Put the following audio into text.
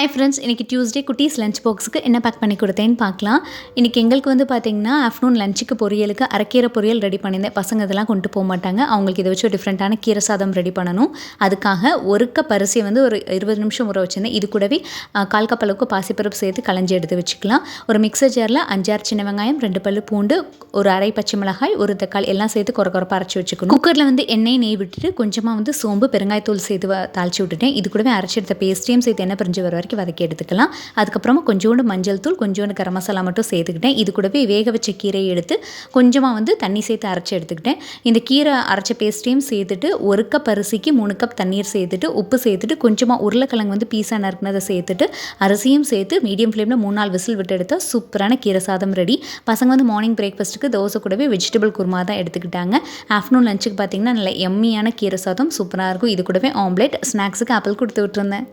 Hi friends இன்றைக்கி Tuesday குட்டீஸ் lunch பாக்ஸுக்கு என்ன பேக் பண்ணி கொடுத்தேன்னு பார்க்கலாம். இன்றைக்கி எங்களுக்கு வந்து பார்த்திங்கன்னா ஆஃப்டர்நூன் லஞ்சுக்கு பொரியலுக்கு அரைக்கீரை பொரியல் ரெடி பண்ணியிருந்தேன். பசங்க இதெல்லாம் கொண்டு போக மாட்டாங்க. அவங்களுக்கு இதை வச்சு ஒரு டிஃப்ரெண்ட்டான கீரை சாதம் ரெடி பண்ணணும். அதுக்காக ஒரு கப் அரிசியை வந்து ஒரு இருபது நிமிஷம் ஊற வச்சுருந்தேன். இது கூடவே கால் கப் அளவுக்கு பாசிப்பருப்பு சேர்த்து களைஞ்சி எடுத்து வச்சுக்கலாம். ஒரு மிக்சர் ஜாரில் அஞ்சாறு சின்ன வெங்காயம் ரெண்டு பல்லு பூண்டு ஒரு அரை பச்சை மிளகாய் ஒரு தக்காளி எல்லாம் சேர்த்து குறை குறைப்பாக அரைச்சி வச்சுக்கணும். குக்கரில் வந்து எண்ணெய் நெய் விட்டுட்டு கொஞ்சமாக வந்து சோம்பு பெருங்காயத்தூள் சேர்த்து வ- தாளிச்சு விட்டுட்டேன். இது கூடவே அரைச்சி எடுத்த பேஸ்ட்டையும் சேர்த்து எண்ணெய் பிரிஞ்சு வர வரைக்கும் வதக்கி எடுத்துக்கலாம். அதுக்கப்புறமா கொஞ்சோண்டு மஞ்சள் தூள் கொஞ்சோண்டு கரம் மசாலா மட்டும் சேர்த்துக்கிட்டேன். இது கூடவே வேக வச்ச கீரையை எடுத்து கொஞ்சமாக வந்து தண்ணி சேர்த்து அரைச்சி எடுத்துக்கிட்டேன். இந்த கீரை அரைச்ச பேஸ்ட்டையும் சேர்த்துட்டு ஒரு கப் அரிசிக்கு மூணு கப் தண்ணீர் சேர்த்துட்டு உப்பு சேர்த்துட்டு கொஞ்சமாக உருளைக்கிழங்கு வந்து பீஸாக நறுக்குனதை சேர்த்துட்டு அரிசியும் சேர்த்து மீடியம் ஃப்ளேமில் மூணு நாள் விசில் விட்டு எடுத்தால் சூப்பரான கீரை சாதம் ரெடி பசங்க வந்து மார்னிங் பிரேக்ஃபாஸ்ட்டுக்கு தோசை கூடவே வெஜிடபிள் குருமா தான் எடுத்துக்கிட்டாங்க. ஆஃப்டர்நூன் லஞ்சுக்கு பார்த்தீங்கன்னா நல்ல எம்மியான கீரை சாதம் சூப்பராக இருக்கும். இது கூடவே ஆம்லேட் ஸ்நாக்ஸுக்கு ஆப்பிள் கொடுத்து விட்டுருந்தேன்.